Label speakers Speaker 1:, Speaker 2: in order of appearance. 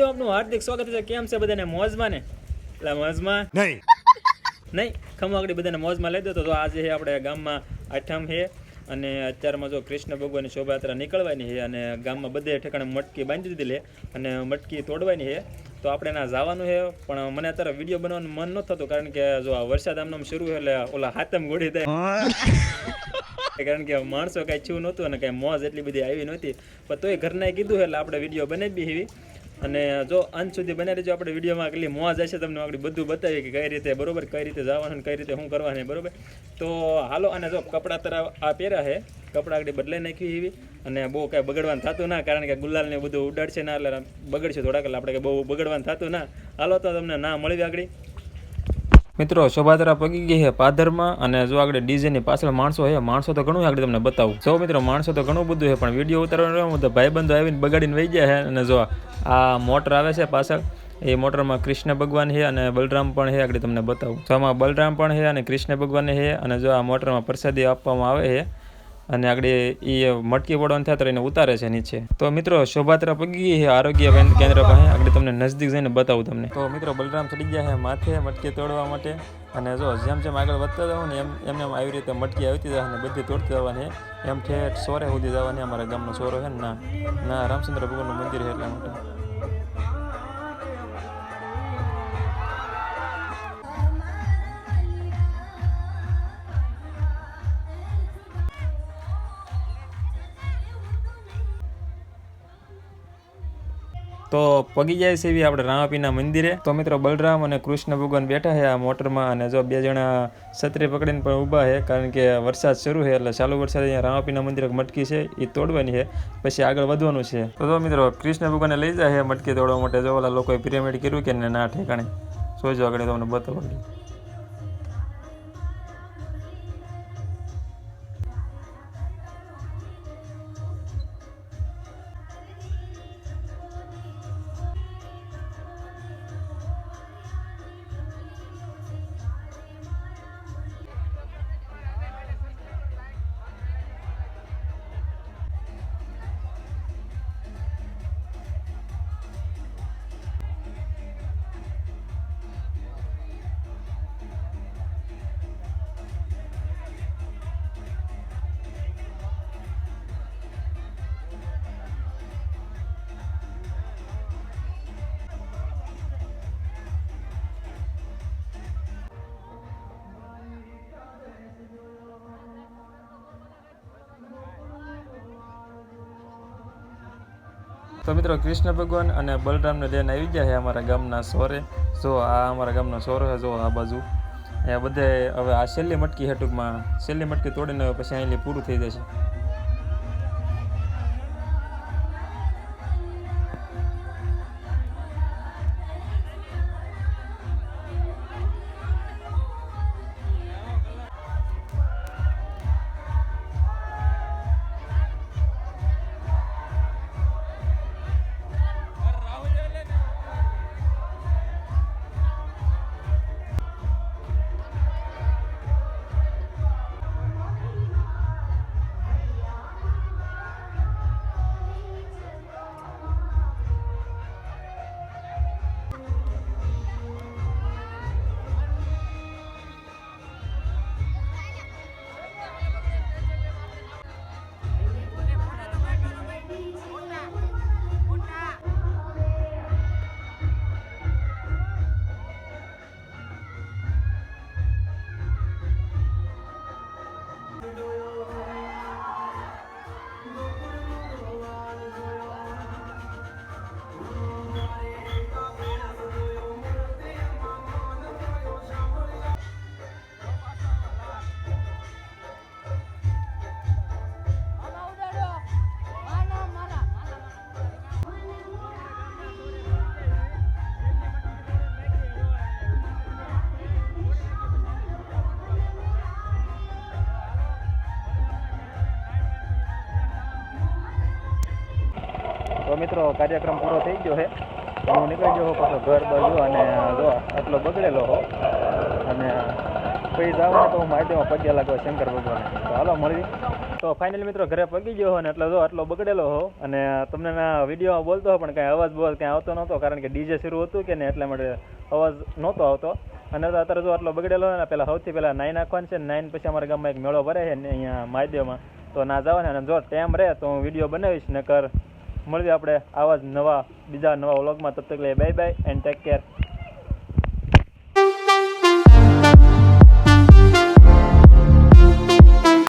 Speaker 1: હાર્દિક સ્વાગત છે. કેમ છે બધાને? મોજમાં ને? એટલે મોજમાં?
Speaker 2: નહીં.
Speaker 1: નહીં? ખમવાગડી બધાને મોજમાં લઈ દો. તો આજે આપણે ગામમાં આઠમ છે અને અત્યારમાં જો કૃષ્ણ ભગવાનની શોભાયાત્રા નીકળવાની છે અને ગામમાં બધે ઠેકાણે મટકી બાંધી દીધી છે અને મટકી તોડવાની છે તો આપણે એના જવાનું છે પણ મને અત્યારે વીડિયો બનાવવાનું મન ન થતું કારણ કે જો આ વરસાદ આમ નામ શરૂ એટલે ઓલા હાથમ ગોળી થાય. કારણ કે માણસો કાંઈ છું નહોતું અને કાંઈ મોજ એટલી બધી આવી નહોતી. પણ તોય ઘરનાએ કીધું એટલે આપણે વીડિયો બનાવી એવી અને જો અંત સુધી બને રહેજો, આપણે વિડીયોમાં કેટલી મોજ જશે તમને આગળ બધું બતાવીએ કે કઈ રીતે, બરોબર, કઈ રીતે જવાનું કઈ રીતે શું કરવાનું બરોબર? તો હાલો, અને જો કપડાં તરફ આ પહેર્યા છે, કપડાં આગળ બદલાઈ નાખ્યું એવી, અને બહુ કાંઈ બગડવાનું થતું ના, કારણ કે ગુલાલને બધું ઉડાડશે ના, એટલે બગડશે થોડાક, એટલે આપણે બહુ બગડવાનું થતું ના. હાલો, તો તમને ના મળી આગળ. મિત્રો, શોભાયાત્રા પગી ગઈ છે પાદરમાં અને જો આગળ ડીજેની પાછળ માણસો છે માણસો તો ઘણું આગળ તમને બતાવું. જો મિત્રો, માણસો તો ઘણું બધું છે પણ વીડિયો ઉતારવાનો તો ભાઈબંધો આવીને બગાડીને વહી ગયા છે અને જો આ મોટર આવે છે પાછળ, એ મોટરમાં કૃષ્ણ ભગવાન છે અને બલરામ પણ છે આગળ તમને બતાવું. તો આમાં બલરામ પણ છે અને કૃષ્ણ ભગવાન છે અને જો આ મોટરમાં પ્રસાદી આપવામાં આવે છે અને આગળ એ મટકી પડવાનું થયા એને ઉતારે છે નીચે. તો મિત્રો શોભાત્રા પગી છે. આરોગ્ય કેન્દ્ર- પાસે. આગળ તમને નજદીક જઈને બતાવું તમને. તો મિત્રો, બલરામ ચડી ગયા છે માથે મટકી તોડવા માટે. અને જો જેમ જેમ આગળ વધતા જાઉં ને એમ એમ એમ આવી રીતે મટકી આવતી જાય અને બધી તોડતી જવાની. એમ ઠેઠ સોરે સુધી જવાની અમારા ગામનો સોરો છે ને ના ના રામચંદ્ર ભગવાનનું મંદિર છે એટલા માટે. તો પગી જાય છે એવી આપણે રામાપીના મંદિરે. તો મિત્રો, બલરામ અને કૃષ્ણ ભગવાન બેઠા છે આ મોટરમાં અને જો બે જણા છત્રી પકડીને પણ ઊભા છે, કારણ કે વરસાદ શરૂ છે એટલે ચાલુ વરસાદ અહીંયા રામાપીના મંદિરે મટકી છે એ તોડવાની છે. પછી આગળ વધવાનું છે. તો જો મિત્રો, કૃષ્ણ ભગવાનને લઈ જાય છે મટકી તોડવા માટે. જો ઓલા લોકોએ પિરામિડ કર્યું કે ના, ઠેકાણે. સોજો આગળ તમને બતાવો. તો મિત્રો, કૃષ્ણ ભગવાન અને બલરામને લઈને આવી ગયા છે અમારા ગામના સોરે. જો આ અમારા ગામનો સોરો છે જો આ બાજુ. અહીંયા બધે હવે આ છેલ્લી મટકી છે ટૂંકમાં છેલ્લી મટકી તોડીને પછી અહીં પૂરું થઈ જશે. તો મિત્રો, કાર્યક્રમ પૂરો થઈ ગયો છે. હું નીકળી ગયો પાછો ઘર બાજુ અને જો, આટલો બગડેલો હો. અને પછી જવાનું તો હું માહિતીમાં પગ્યા લાગો શંકર ભગવાન. તો હાલો મળી તો ફાઇનલી મિત્રો, ઘરે પગી ગયો હો ને એટલે જો આટલો બગડેલો હો. અને તમને વિડીયોમાં બોલતો હો પણ કાંઈ અવાજ બહુ કાંઈ આવતો નહોતો, કારણ કે ડીજે શરૂ હતું કે ને એટલા માટે અવાજ નહોતો આવતો. અને અત્યારે જો આટલો બગડેલો ને પહેલાં સૌથી પહેલાં નાઈ નાખવાનું છે નાઈન પછી અમારા ગામમાં એક મેળો ભરે છે અહીંયા મહાદેવમાં તો ના જવાના અને જો ટાઈમ રહે તો હું વીડિયો બનાવીશ, નકર મળીએ આપણે આવા જ નવા, બીજા નવા વ્લોગમાં. તબ તક લે, bye bye and take care